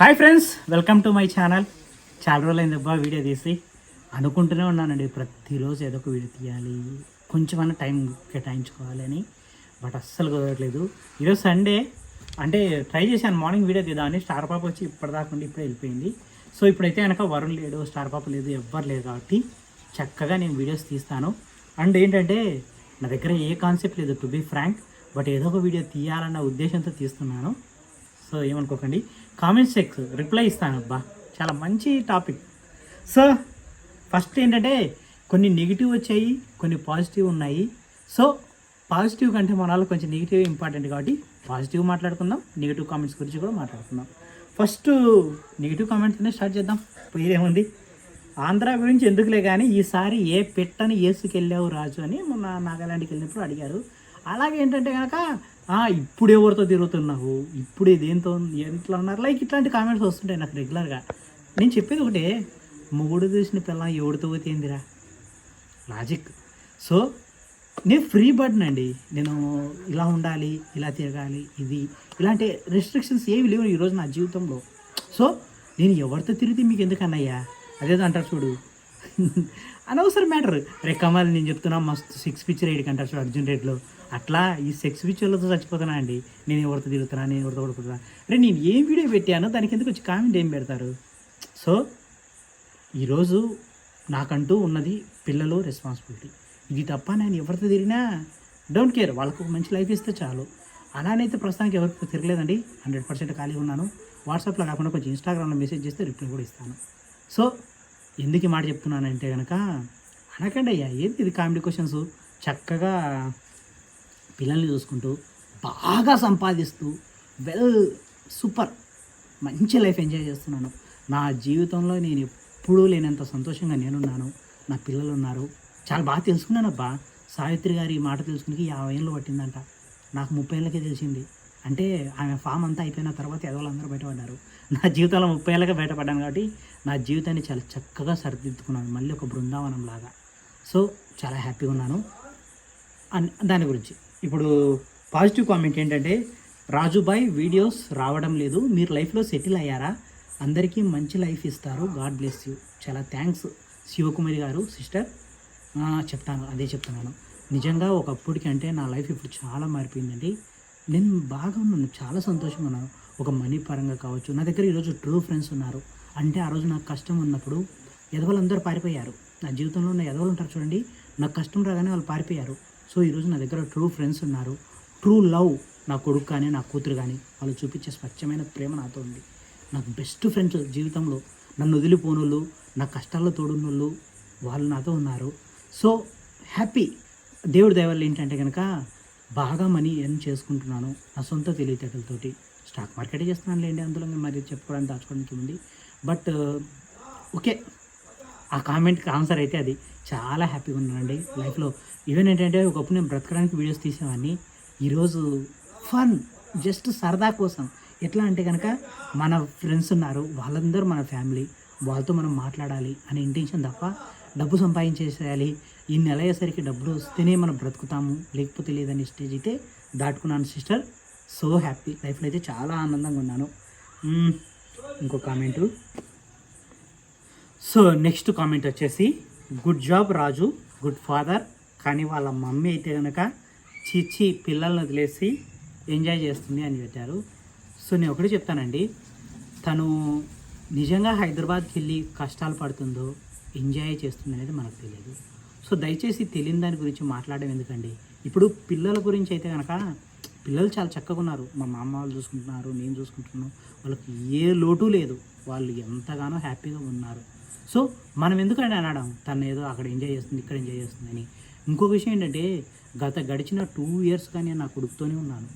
Hi friends welcome to my channel. చాలా రోజులైంది అబ్బా వీడియో తీసి. అనుకుంటూనే ఉన్నానండి ప్రతిరోజు ఏదో ఒక వీడియో తీయాలి కొంచెమన్నా టైం కేటాయించుకోవాలని. బట్ అస్సలు కుదరట్లేదు. ఈరోజు సండే అంటే ట్రై చేశాను మార్నింగ్ వీడియో తీద్దామని. స్టార్ పాప వచ్చి ఇప్పటిదాకా ఉండి ఇప్పుడే వెళ్ళిపోయింది. సో ఇప్పుడైతే కనుక వరుణ్ లేడు స్టార్ పాప లేదు ఎవ్వరు లేదు కాబట్టి చక్కగా నేను వీడియోస్ తీస్తాను. అండ్ ఏంటంటే నా దగ్గర ఏ కాన్సెప్ట్ లేదు టు బీ ఫ్రాంక్ బట్ ఏదో ఒక వీడియో తీయాలన్న ఉద్దేశంతో తీస్తున్నాను. సో ఏమనుకోకండి. కామెంట్ సెక్స్ రిప్లై ఇస్తాను అబ్బా. చాలా మంచి టాపిక్ సో ఫస్ట్ ఏంటంటే కొన్ని నెగిటివ్ వచ్చాయి కొన్ని పాజిటివ్ ఉన్నాయి. సో పాజిటివ్ కంటే మన వాళ్ళు కొంచెం నెగిటివ్ ఇంపార్టెంట్ కాబట్టి పాజిటివ్ మాట్లాడుకుందాం నెగిటివ్ కామెంట్స్ గురించి కూడా మాట్లాడుకుందాం. ఫస్ట్ నెగిటివ్ కామెంట్స్ స్టార్ట్ చేద్దాం. పేరేముంది ఆంధ్ర గురించి ఎందుకులే కానీ ఈసారి ఏ పెట్టని ఏసుకెళ్ళావు రాజు అని మొన్న నాగాలాండ్కి వెళ్ళినప్పుడు అడిగారు. అలాగే ఏంటంటే కనుక ఇప్పుడు ఎవరితో తిరుగుతున్నావు? ఇప్పుడు దేంతో ఎట్లా అన్నారు. లైక్ ఇట్లాంటి కామెంట్స్ వస్తుంటాయి నాకు రెగ్యులర్గా నేను చెప్పేది ఒకటే మొగుడు చూసిన పిల్ల ఎవడితో పోతే ఏందిరా? లాజిక్ సో నేను ఫ్రీ బర్డ్న్ అండి. నేను ఇలా ఉండాలి ఇలా తిరగాలి ఇది. ఇలాంటి రెస్ట్రిక్షన్స్ ఏవి లేవు ఈరోజు నా జీవితంలో. సో నేను ఎవరితో తిరిగితే మీకు ఎందుకన్నయ్యా? అదేదో అంటారు చూడు. అనవసరం మ్యాటర్. రే కమల్ నేను చెప్తున్నా మస్తు సిక్స్ పిక్చర్ రేడికి కంటారు అర్జున్ రేట్లో. అట్లా ఈ సెక్స్ పిక్చర్లతో చచ్చిపోతున్నా అండి. నేను ఎవరితో తిరుగుతున్నా నేను ఎవరితో కొడుకుతున్నా రే నేను ఏం వీడియో పెట్టానో దానికి ఎందుకు వచ్చి కామెంట్ ఏం పెడతారు? సో ఈరోజు నాకంటూ ఉన్నది పిల్లలు రెస్పాన్సిబిలిటీ ఇది తప్ప నేను ఎవరితో తిరిగినా డోంట్ కేర్ వాళ్ళకు మంచి లైఫ్ ఇస్తే చాలు. అలానైతే ప్రస్తుతానికి ఎవరికి తిరగలేదండి. హండ్రెడ్ పర్సెంట్ ఖాళీ ఉన్నాను. వాట్సాప్లో కాకుండా కొంచెం ఇన్స్టాగ్రామ్లో మెసేజ్ చేస్తే రిప్లై కూడా ఇస్తాను. సో ఎందుకు ఈ మాట చెప్తున్నానంటే కనుక అనకండి అయ్యా ఏంటి ఇది కామెడీ క్వశ్చన్స్? చక్కగా పిల్లల్ని చూసుకుంటూ బాగా సంపాదిస్తూ వెల్ సూపర్ మంచి లైఫ్ ఎంజాయ్ చేస్తున్నాను. నా జీవితంలో నేను ఎప్పుడూ లేనంత సంతోషంగా నేనున్నాను. నా పిల్లలు ఉన్నారు. చాలా బాగా తెలుసుకున్నానబ్బా. సావిత్రి గారి మాట తెలుసుకునేకి యాభై ఏళ్ళు పట్టిందంట. నాకు ముప్పై ఏళ్ళకే తెలిసింది. అంటే ఆమె ఫామ్ అంతా అయిపోయిన తర్వాత ఎదవలందరూ బయటపడ్డారు. నా జీవితంలో ముప్పై ఏళ్ళగా బయటపడ్డాను కాబట్టి నా జీవితాన్ని చాలా చక్కగా సరిదిద్దుకున్నాను. మళ్ళీ ఒక బృందావనం లాగా సో చాలా హ్యాపీగా ఉన్నాను. అన్- దాని గురించి. ఇప్పుడు పాజిటివ్ కామెంట్ ఏంటంటే రాజుబాయ్ వీడియోస్ రావడం లేదు. మీరు లైఫ్లో సెటిల్ అయ్యారా? అందరికీ మంచి లైఫ్ ఇస్తారు. God bless you. చాలా థ్యాంక్స్ శివకుమారి గారు సిస్టర్. చెప్తాను అదే చెప్తున్నాను. నిజంగా ఒకప్పటికంటే నా లైఫ్ ఇప్పుడు చాలా మారిపోయిందండి. నేను బాగా ఉన్నాను. చాలా సంతోషంగా ఉన్నాను. ఒక మనీ పరంగా కావచ్చు. నా దగ్గర ఈరోజు ట్రూ ఫ్రెండ్స్ ఉన్నారు. అంటే ఆ రోజు నాకు కష్టం ఉన్నప్పుడు ఎదవలందరూ పారిపోయారు. నా జీవితంలో ఉన్న ఎదవలు ఉంటారు చూడండి. నాకు కష్టం రాగానే వాళ్ళు పారిపోయారు. సో ఈరోజు నా దగ్గర ట్రూ ఫ్రెండ్స్ ఉన్నారు. ట్రూ లవ్ నా కొడుకు కానీ నా కూతురు కానీ వాళ్ళు చూపించే స్వచ్ఛమైన ప్రేమ నాతో ఉంది. నాకు బెస్ట్ ఫ్రెండ్స్ జీవితంలో నన్ను వదిలిపోనోళ్ళు నా కష్టాల్లో తోడున్నోళ్ళు వాళ్ళు నాతో ఉన్నారు. సో హ్యాపీ దేవుడి దయవల్ల ఏంటంటే కనుక బాగా మనీ ఎర్న్ చేసుకుంటున్నాను నా సొంత తెలివితేటలతోటి. స్టాక్ మార్కెట్ చేస్తున్నాను లేండి అందులో మరి చెప్పుకోవడానికి దాచుకోవడానికి ఉంది బట్ uh, ఓకే. ఆ కామెంట్కి ఆన్సర్ అయితే అది. చాలా హ్యాపీగా ఉన్నానండి. లైఫ్లో ఈవెన్ ఏంటంటే ఒకప్పుడు నేను బ్రతకడానికి వీడియోస్ తీసేవాడిని. ఈరోజు ఫన్ జస్ట్ సరదా కోసం. ఎట్లా అంటే కనుక మన ఫ్రెండ్స్ ఉన్నారు వాళ్ళందరూ మన ఫ్యామిలీ. వాళ్ళతో మనం మాట్లాడాలి అనే ఇంటెన్షన్ తప్ప డబ్బు సంపాదించేసేయాలి. ఈ నెల అయ్యేసరికి డబ్బులు వస్తేనే మనం బ్రతుకుతాము. లేకపోతే లేదనే స్టేజ్ అయితే దాటుకున్నాను సిస్టర్. So happy. లైఫ్లో అయితే చాలా ఆనందంగా ఉన్నాను. ఇంకో కామెంటు సో నెక్స్ట్ కామెంట్ వచ్చేసి good job Raju. Good father కానీ వాళ్ళ మమ్మీ అయితే కనుక చిచ్చి పిల్లల్ని వదిలేసి ఎంజాయ్ చేస్తుంది అని పెట్టారు. సో నేను ఒకటి చెప్తానండి. తను నిజంగా హైదరాబాద్కి వెళ్ళి కష్టాలు పడుతుందో ఎంజాయ్ చేస్తుంది అనేది మనకు తెలియదు. సో దయచేసి తెలియని దాని గురించి మాట్లాడడం ఎందుకండి? ఇప్పుడు పిల్లల గురించి అయితే కనుక పిల్లలు చాలా చక్కగా ఉన్నారు. మా మామ వాళ్ళు చూసుకుంటున్నారు నేను చూసుకుంటున్నాను. వాళ్ళకి ఏ లోటు లేదు. వాళ్ళు ఎంతగానో హ్యాపీగా ఉన్నారు. సో మనం ఎందుకంటే అనడం? తను ఏదో అక్కడ ఎంజాయ్ చేస్తుంది ఇక్కడ ఎంజాయ్ చేస్తుందని. ఇంకో విషయం ఏంటంటే గత గడిచిన టూ ఇయర్స్ కానీ నా కొడుకుతోనే ఉన్నాను.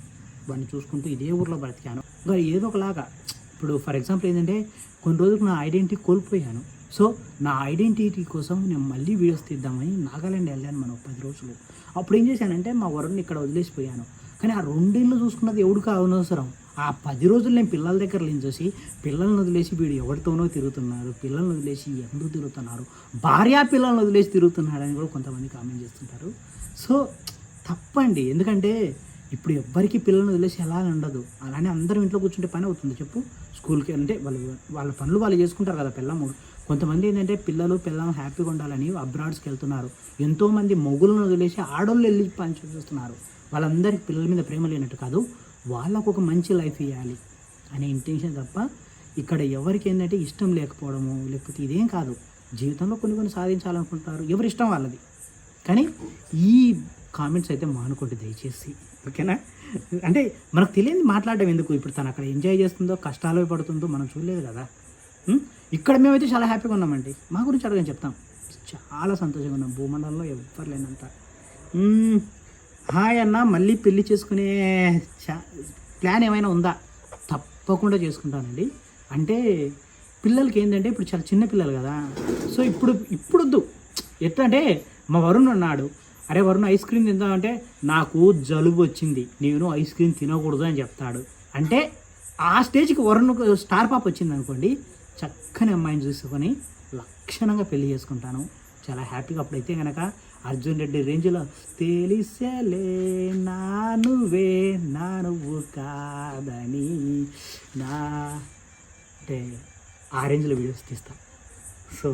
వాడిని చూసుకుంటూ ఇదే ఊర్లో బ్రతికాను. ఇంకా ఏదో ఒకలాగా ఇప్పుడు ఫర్ ఎగ్జాంపుల్ ఏంటంటే కొన్ని రోజులకు నా ఐడెంటిటీ కోల్పోయాను. సో నా ఐడెంటిటీ కోసం నేను మళ్ళీ వీడియోస్ తీద్దామని నాగాలాండ్ వెళ్ళాను మనం పది రోజులు. అప్పుడు ఏం చేశానంటే మా వరుణ్ని ఇక్కడ వదిలేసిపోయాను. కానీ ఆ రెండేళ్ళు చూసుకున్నది ఎవడికి అవనవసరం ఆ పది రోజులు నేను పిల్లల దగ్గర లేని పిల్లల్ని వదిలేసి వీడు ఎవరితోనో తిరుగుతున్నారు పిల్లల్ని వదిలేసి ఎందుకు తిరుగుతున్నారు భార్యా పిల్లల్ని వదిలేసి తిరుగుతున్నాడని కూడా కొంతమంది కామెంట్ చేస్తుంటారు. సో తప్పండి. ఎందుకంటే ఇప్పుడు ఎవ్వరికి పిల్లల్ని వదిలేసి ఎలా ఉండదు. అలానే అందరం ఇంట్లో కూర్చుంటే పని అవుతుంది. చెప్పు. స్కూల్కి అంటే వాళ్ళు వాళ్ళ పనులు వాళ్ళు చేసుకుంటారు కదా పిల్లము కొంతమంది ఏంటంటే పిల్లలు పిల్లలు హ్యాపీగా ఉండాలని అబ్రాడ్స్కి వెళ్తున్నారు ఎంతోమంది మొగులను వదిలేసి ఆడోళ్ళు వెళ్ళి పని చూస్తున్నారు. వాళ్ళందరికీ పిల్లల మీద ప్రేమ లేనట్టు కాదు వాళ్ళకు ఒక మంచి లైఫ్ ఇవ్వాలి అనే ఇంటెన్షన్ తప్ప ఇక్కడ ఎవరికి ఏంటంటే ఇష్టం లేకపోవడము లేకపోతే ఇదేం కాదు. జీవితంలో కొన్ని కొన్ని సాధించాలనుకుంటారు ఎవరి ఇష్టం వాళ్ళది. కానీ ఈ కామెంట్స్ అయితే మానుకోండి దయచేసి. ఓకేనా? అంటే మనకు తెలియదు మాట్లాడడం ఎందుకు? ఇప్పుడు తను అక్కడ ఎంజాయ్ చేస్తుందో కష్టాలు పడుతుందో మనం చూడలేదు కదా. ఇక్కడ మేమైతే చాలా హ్యాపీగా ఉన్నామండి. మా గురించి అడగని చెప్తాం. చాలా సంతోషంగా ఉన్నాం. భూమండలంలో ఎవ్వరు లేనంత. హాయ్ అన్న మళ్ళీ పెళ్ళి చేసుకునే చా- ప్లాన్ ఏమైనా ఉందా? తప్పకుండా చేసుకుంటానండి. అంటే పిల్లలకి ఏంటంటే ఇప్పుడు చాలా చిన్న పిల్లలు కదా. సో ఇప్పుడు ఇప్పుడు వద్దు ఎట్లా అంటే మా వరుణ్ అన్నాడు అరే వరుణ్ ఐస్ క్రీమ్ తిందామంటే నాకు జలుబు వచ్చింది. నేను ఐస్ క్రీమ్ తినకూడదు అని చెప్తాడు. అంటే ఆ స్టేజ్కి వరుణ్ స్టార్ పాప్ వచ్చింది అనుకోండి చక్కని అమ్మాయిని చూసుకొని లక్షణంగా పెళ్ళి చేసుకుంటాను. చాలా హ్యాపీగా అప్పుడైతే కనుక అర్జున్ రెడ్డి రేంజ్లో తెలిసేలే నా నువ్వే నా నువ్వు కాదని నా అంటే ఆ రేంజ్లో వీడియోస్ తీస్తా. సో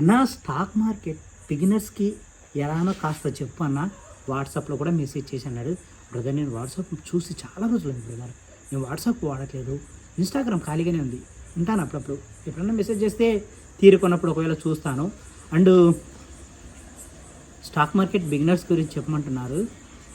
అన్న స్టాక్ మార్కెట్ బిగినర్స్కి ఎలానో కాస్త చెప్పు అన్న వాట్సాప్లో కూడా మెసేజ్ చేసి అన్నాడు. బ్రదర్ నేను వాట్సాప్ చూసి చాలా రోజులు బ్రదర్. నేను వాట్సాప్ వాడట్లేదు. ఇన్స్టాగ్రామ్ ఖాళీగానే ఉంది. ఉంటాను అప్పుడప్పుడు. ఎప్పుడన్నా మెసేజ్ చేస్తే తీరుకున్నప్పుడు ఒకవేళ చూస్తాను. అండ్ స్టాక్ మార్కెట్ బిగినర్స్ గురించి చెప్పమంటున్నారు.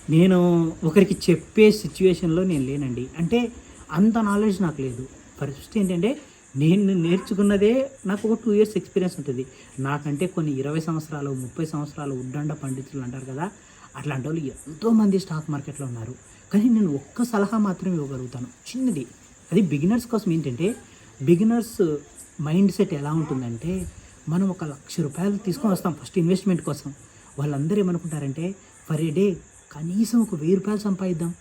నేను ఒకరికి చెప్పే సిచ్యువేషన్లో నేను లేనండి. అంటే అంత నాలెడ్జ్ నాకు లేదు. పరిస్థితి ఏంటంటే నేను నేర్చుకున్నదే నాకు ఒక టూ ఇయర్స్ ఎక్స్పీరియన్స్ ఉంటుంది. నాకంటే కొన్ని ఇరవై సంవత్సరాలు ముప్పై సంవత్సరాలు ఉడ్డండ పండితులు అంటారు కదా అట్లాంటి వాళ్ళు ఎంతోమంది స్టాక్ మార్కెట్లో ఉన్నారు. కానీ నేను ఒక్క సలహా మాత్రమే ఇవ్వగలుగుతాను. చిన్నది. అది బిగినర్స్ కోసం ఏంటంటే బిగినర్స్ మైండ్ సెట్ ఎలా ఉంటుందంటే మనం ఒక లక్ష రూపాయలు తీసుకొని వస్తాం ఫస్ట్ ఇన్వెస్ట్మెంట్ కోసం. వాళ్ళందరూ ఏమనుకుంటారంటే పర్ ఏ డే కనీసం ఒక వెయ్యి రూపాయలు సంపాదిద్దాం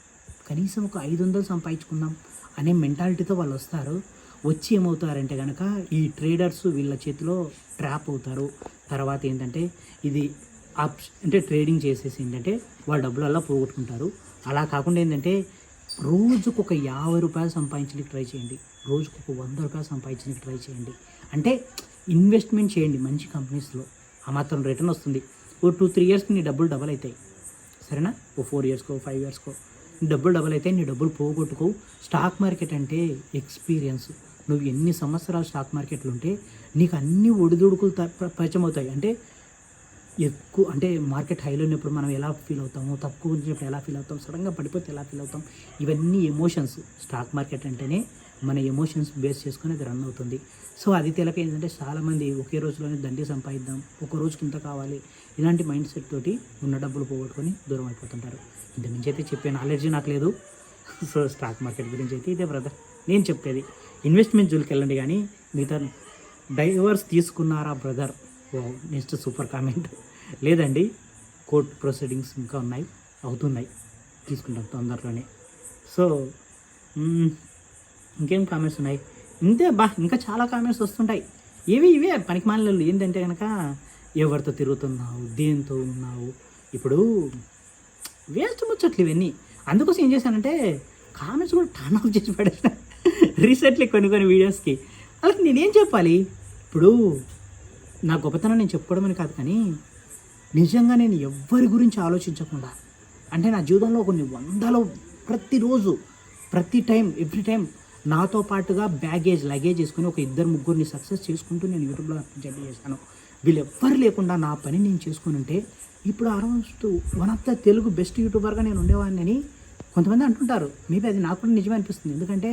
కనీసం ఒక ఐదు వందలు సంపాదించుకుందాం అనే మెంటాలిటీతో వాళ్ళు వస్తారు. వచ్చి ఏమవుతారంటే కనుక ఈ ట్రేడర్స్ వీళ్ళ చేతిలో ట్రాప్ అవుతారు. తర్వాత ఏంటంటే ఇది ఆప్స్ అంటే ట్రేడింగ్ చేసేసి ఏంటంటే వాళ్ళ డబ్బులు అలా పోగొట్టుకుంటారు. అలా కాకుండా ఏంటంటే రోజుకు ఒక యాభై రూపాయలు సంపాదించడానికి ట్రై చేయండి. రోజుకు ఒక వంద రూపాయలు సంపాదించడానికి ట్రై చేయండి. అంటే ఇన్వెస్ట్మెంట్ చేయండి మంచి కంపెనీస్లో. ఆ మాత్రం రిటర్న్ వస్తుంది. ఓ టూ త్రీ ఇయర్స్కి నీ డబ్బులు డబల్ అవుతాయి. సరేనా? ఓ ఫోర్ ఇయర్స్కో ఫైవ్ ఇయర్స్కో. నీ డబ్బులు డబల్ అయితే నీ డబ్బులు పోగొట్టుకో. స్టాక్ మార్కెట్ అంటే ఎక్స్పీరియన్స్. నువ్వు ఎన్ని సంవత్సరాలు స్టాక్ మార్కెట్లు ఉంటే నీకు అన్ని ఒడిదుడుకులు పరిచయం అవుతాయి. అంటే ఎక్కువ అంటే మార్కెట్ హైలో ఉన్నప్పుడు మనం ఎలా ఫీల్ అవుతాము తక్కువ ఉన్నప్పుడు ఎలా ఫీల్ అవుతాం సడన్గా పడిపోతే ఎలా ఫీల్ అవుతాం ఇవన్నీ ఎమోషన్స్. స్టాక్ మార్కెట్ అంటేనే మన ఎమోషన్స్ బేస్ చేసుకొని అది రన్ అవుతుంది. సో అది తెలక ఏంటంటే చాలామంది ఒకే రోజులోనే దండి సంపాదిద్దాం ఒక రోజుకి ఇంత కావాలి ఇలాంటి మైండ్ సెట్ తోటి ఉన్న డబ్బులు పోగొట్టుకొని దూరం అయిపోతుంటారు. ఇంత నుంచి అయితే చెప్పే నాలెడ్జ్ నాకు లేదు. సో స్టాక్ మార్కెట్ గురించి అయితే ఇదే బ్రదర్ నేను చెప్పేది ఇన్వెస్ట్మెంట్ జోలికి వెళ్ళండి కానీ మిగతా డైవర్స్ తీసుకున్నారా బ్రదర్ నెక్స్ట్ సూపర్ కామెంట్ లేదండి కోర్ట్ ప్రొసీడింగ్స్ ఇంకా ఉన్నాయి అవుతున్నాయి తీసుకుంటాం తొందరలోనే. సో ఇంకేం కామెంట్స్ ఉన్నాయి? ఇంతే బా ఇంకా చాలా కామెంట్స్ వస్తుంటాయి. ఇవి ఇవే పనికి మాలలో ఏంటంటే కనుక ఎవరితో తిరుగుతున్నావు దేంతో ఉన్నావు? ఇప్పుడు వేస్ట్ ముచ్చట్లు ఇవన్నీ. అందుకోసం ఏం చేశానంటే కామెంట్స్ కూడా టర్న్ ఆఫ్ చేసి పడేసిన. రీసెంట్లీ కొన్ని కొన్ని వీడియోస్కి అలా నేనేం చెప్పాలి? ఇప్పుడు నా గొప్పతనం నేను చెప్పుకోవడం అని కాదు కానీ నిజంగా నేను ఎవ్వరి గురించి ఆలోచించకుండా అంటే నా జీవితంలో కొన్ని వందల ప్రతిరోజు ప్రతి టైం ఎవ్రీ టైం నాతో పాటుగా బ్యాగేజ్ లగేజ్ వేసుకొని ఒక ఇద్దరు ముగ్గురిని సక్సెస్ చేసుకుంటూ నేను యూట్యూబ్లో జడ్జి చేశాను. వీళ్ళు ఎవ్వరు లేకుండా నా పని నేను చేసుకుని ఉంటే ఇప్పుడు almost one of the Telugu best యూట్యూబర్గా నేను ఉండేవాడిని అని కొంతమంది అంటుంటారు. మేబీ అది నాకు కూడా నిజమే అనిపిస్తుంది. ఎందుకంటే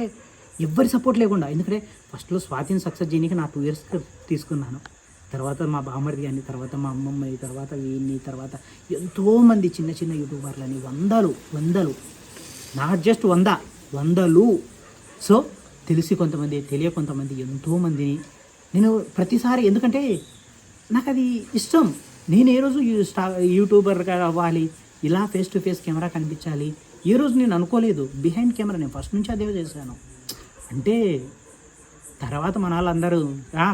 ఎవ్వరి సపోర్ట్ లేకుండా ఎందుకంటే ఫస్ట్లో స్వాతిని సక్సెస్ చేయడానికి నా టూ ఇయర్స్ తీసుకున్నాను. తర్వాత మా బామర్ది అని తర్వాత మా అమ్మమ్మని తర్వాత వీడిని తర్వాత ఎంతోమంది చిన్న చిన్న యూట్యూబర్లని వందలు వందలు. నాట్ జస్ట్ వంద వందలు. సో తెలిసి కొంతమంది తెలియ కొంతమంది ఎంతోమందిని నేను ప్రతిసారి ఎందుకంటే నాకు అది ఇష్టం. నేను ఏ రోజు స్టా యూట్యూబర్గా అవ్వాలి ఇలా ఫేస్ టు ఫేస్ కెమెరా కనిపించాలి ఏ రోజు నేను అనుకోలేదు. బిహైండ్ కెమెరా నేను ఫస్ట్ నుంచి అదే చేశాను. అంటే తర్వాత మన వాళ్ళందరూ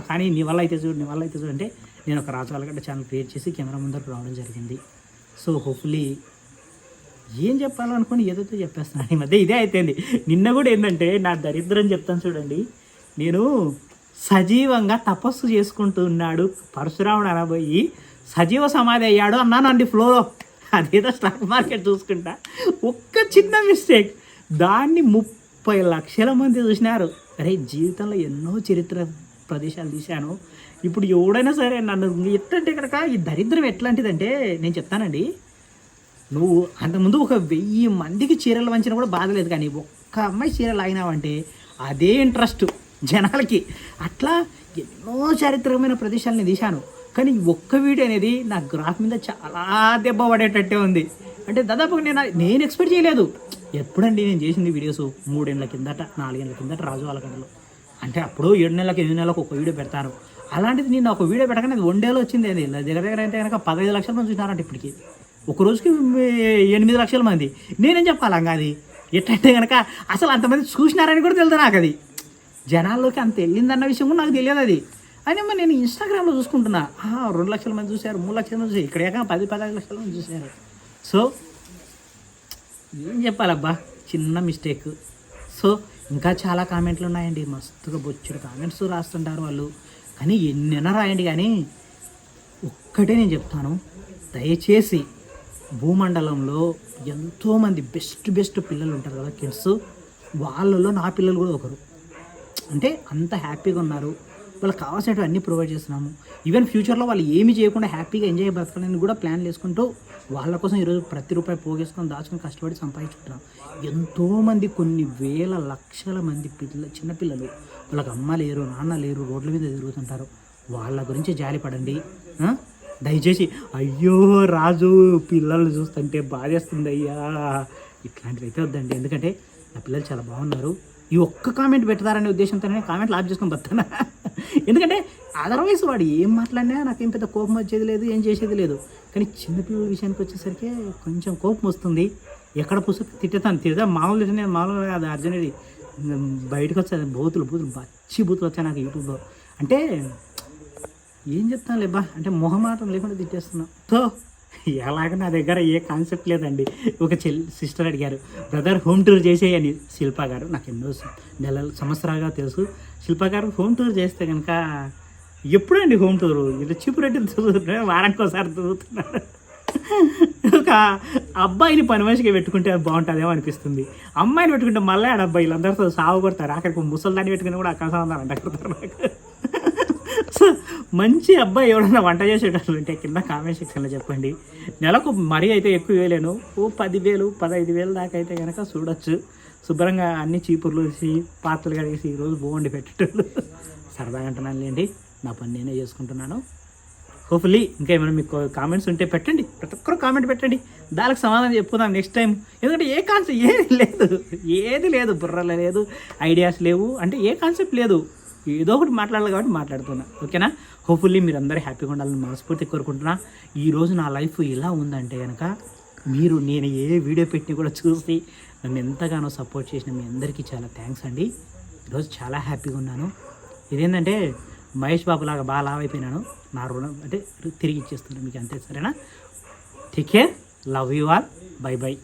కానీ నీ వల్ల అయితే చూడు నీ వల్ల అయితే చూడు అంటే నేను ఒక రాజవాళ్ళగడ్డ ఛానల్ క్రియేట్ చేసి కెమెరా ముందరకు రావడం జరిగింది. సో హోప్ఫుల్లీ ఏం చెప్పాలనుకుని ఏదైతే చెప్పేస్తున్నాను ఈ మధ్య ఇదే అయిపోయింది నిన్న కూడా ఏంటంటే నా దరిద్రం చెప్తాను చూడండి. నేను సజీవంగా తపస్సు చేసుకుంటున్నాడు పరశురాముడు అనబోయి సజీవ సమాధి అయ్యాడు అన్నానండి ఫ్లోలో అదేదో స్టాక్ మార్కెట్ చూసుకుంటా. ఒక్క చిన్న మిస్టేక్ దాన్ని ముప్పై లక్షల మంది చూసినారు. అరే జీవితంలో ఎన్నో చరిత్ర ప్రదేశాలు తీశాను. ఇప్పుడు ఎవడైనా సరే నన్ను ఎట్లంటే కనుక ఈ దరిద్రం ఎట్లాంటిదంటే నేను చెప్తానండి. నువ్వు అంతకుముందు ఒక వెయ్యి మందికి చీరలు వంచినా కూడా బాధలేదు కానీ ఒక్క అమ్మాయి చీరలు ఆగినావంటే అదే ఇంట్రెస్ట్ జనాలకి. అట్లా ఎన్నో చారిత్రకమైన ప్రదేశాలని తీశాను. కానీ ఒక్క వీడియో అనేది నా గ్రాఫ్ మీద చాలా దెబ్బ పడేటట్టే ఉంది. అంటే దాదాపు నేను నేను ఎక్స్పెక్ట్ చేయలేదు. ఎప్పుడండి నేను చేసింది వీడియోస్ మూడేళ్ళ కిందట నాలుగేళ్ళ కిందట రాజు వాళ్ళకండలో అంటే అప్పుడు ఏడు నెలలకు ఎనిమిది నెలలకు ఒక వీడియో పెడతాను అలాంటిది నేను ఒక వీడియో పెట్టగానే అది వన్ డేలో వచ్చింది అది దగ్గర దగ్గర అయితే కనుక పదహైదు లక్షల మంది చూసినారంటే ఇప్పటికి. ఒక రోజుకి ఎనిమిది లక్షల మంది. నేనేం చెప్పాలి అంగా అది? ఎట్లంటే కనుక అసలు అంతమంది చూసినారని కూడా తెలియదు నాకు అది. జనాల్లోకి అంత వెళ్ళిందన్న విషయం కూడా నాకు తెలియదు అది. అని మరి నేను ఇన్స్టాగ్రామ్లో చూసుకుంటున్నా. రెండు లక్షల మంది చూశారు మూడు లక్షల మంది చూసారు ఇక్కడ ఏకంగా పది పదహారు లక్షల మంది చూశారు. సో ఏం చెప్పాలబ్బా? చిన్న మిస్టేక్ సో ఇంకా చాలా కామెంట్లు ఉన్నాయండి. మస్తుగా బొచ్చుడు కామెంట్స్ రాస్తుంటారు వాళ్ళు. కానీ ఎన్నైనా రాయండి కానీ ఒక్కటే నేను చెప్తాను. దయచేసి భూమండలంలో ఎంతోమంది బెస్ట్ బెస్ట్ పిల్లలు ఉంటారు కదా కిడ్స్ వాళ్ళలో నా పిల్లలు కూడా ఒకరు. అంటే అంత హ్యాపీగా ఉన్నారు. వాళ్ళకి కావాల్సినవి అన్నీ ప్రొవైడ్ చేస్తున్నాము. ఈవెన్ ఫ్యూచర్లో వాళ్ళు ఏమి చేయకుండా హ్యాపీగా ఎంజాయ్ బ్రతకాలని కూడా ప్లాన్ చేసుకుంటూ వాళ్ళ కోసం ఈరోజు ప్రతి రూపాయి పోగేసుకొని దాచుకొని కష్టపడి సంపాదించుకుంటున్నాం. ఎంతోమంది కొన్ని వేల లక్షల మంది పిల్ల చిన్నపిల్లలు వాళ్ళకి అమ్మ లేరు నాన్న లేరు రోడ్ల మీద తిరుగుతుంటారు. వాళ్ళ గురించి జాలి పడండి దయచేసి అయ్యో రాజు పిల్లలు చూస్తుంటే బాధేస్తుంది అయ్యా ఇట్లాంటివి అయితే వద్దండి. ఎందుకంటే నా పిల్లలు చాలా బాగున్నారు. ఈ ఒక్క కామెంట్ పెడతారనే ఉద్దేశంతోనే కామెంట్ లాప్ చేసుకొని బతాను ఎందుకంటే అదర్వైజ్ వాడు ఏం మాట్లాడినా నాకేం పెద్ద కోపం వచ్చేది లేదు ఏం చేసేది లేదు. కానీ చిన్నపిల్లల విషయానికి వచ్చేసరికి కొంచెం కోపం వస్తుంది. ఎక్కడ పుస్తకం తిట్టేతాను తిడతా మామూలు నేను మామూలుగా అది అర్జునుడి. బయటకు వచ్చేది బూతులు బూతులు బచ్చి బూతులు వచ్చాయి నాకు యూట్యూబ్లో. అంటే ఏం చెప్తాను లేబ్బా అంటే మొహమాటం లేకుండా తిట్టేస్తున్నా. సో ఎలాగ నా దగ్గర ఏ కాన్సెప్ట్ లేదండి. ఒక చెల్లి సిస్టర్ అడిగారు బ్రదర్ హోమ్ టూర్ చేసేయని శిల్ప గారు నాకు ఎన్నో నెలలు సంవత్సరాలుగా తెలుసు. శిల్ప గారు హోమ్ టూర్ చేస్తే కనుక ఎప్పుడండి హోమ్ టూరు ఇలా చిపురెడ్డి చదువుతున్నా వారానికి ఒకసారి చదువుతున్నాడు. ఒక అబ్బాయిని పని మనిషికి పెట్టుకుంటే బాగుంటుందేమో అనిపిస్తుంది. అమ్మాయిని పెట్టుకుంటే మళ్ళీ ఆడ అబ్బాయిలు అందరితో సాగు కొడతారు. అక్కడికి ముసలిదాన్ని పెట్టుకుని కూడా అక్కడ సంబంధాలు అంట కొడతారు నాకు మంచి అబ్బాయి ఎవడన్నా వంట చేసేటట్లు ఉంటే కింద కామెంట్ సెక్షన్లో చెప్పండి. నెలకు మరీ అయితే ఎక్కువ వేయలేను. ఓ పదివేలు పదహైదు వేలు దాకా అయితే కనుక చూడొచ్చు. శుభ్రంగా అన్ని చీపుర్లు వేసి పాత్రలు కడిగేసి ఈరోజు బాగుండి పెట్టేటోళ్ళు. సరదాగా అంటున్నాను లేండి. నా పని నేనే చేసుకుంటున్నాను. హోప్ఫుల్లీ ఇంకా ఏమైనా మీకు కామెంట్స్ ఉంటే పెట్టండి. ప్రతి ఒక్కరు కామెంట్ పెట్టండి. దానికి సమాధానం చెప్పుదాం నెక్స్ట్ టైం ఎందుకంటే ఏ కాన్సెప్ట్ ఏది లేదు. ఏది లేదు బుర్రలో లేదు ఐడియాస్ లేవు. అంటే ఏ కాన్సెప్ట్ లేదు. ఏదో ఒకటి మాట్లాడాలి కాబట్టి మాట్లాడుతున్నా. ఓకేనా? హోప్ఫుల్లీ మీరు అందరూ హ్యాపీగా ఉండాలని మనస్ఫూర్తి కోరుకుంటున్నా. ఈరోజు నా లైఫ్ ఎలా ఉందంటే కనుక మీరు నేను ఏ వీడియో పెట్టినా కూడా చూసి నన్ను ఎంతగానో సపోర్ట్ చేసిన మీ అందరికీ చాలా థ్యాంక్స్ అండి. ఈరోజు చాలా హ్యాపీగా ఉన్నాను. ఇదేంటంటే మహేష్ బాబు లాగా బాగా లావ్ అయిపోయినాను. నా రుణం అంటే తిరిగి ఇచ్చేస్తున్నాను మీకు అంతే సరేనా? Take care love you all bye bye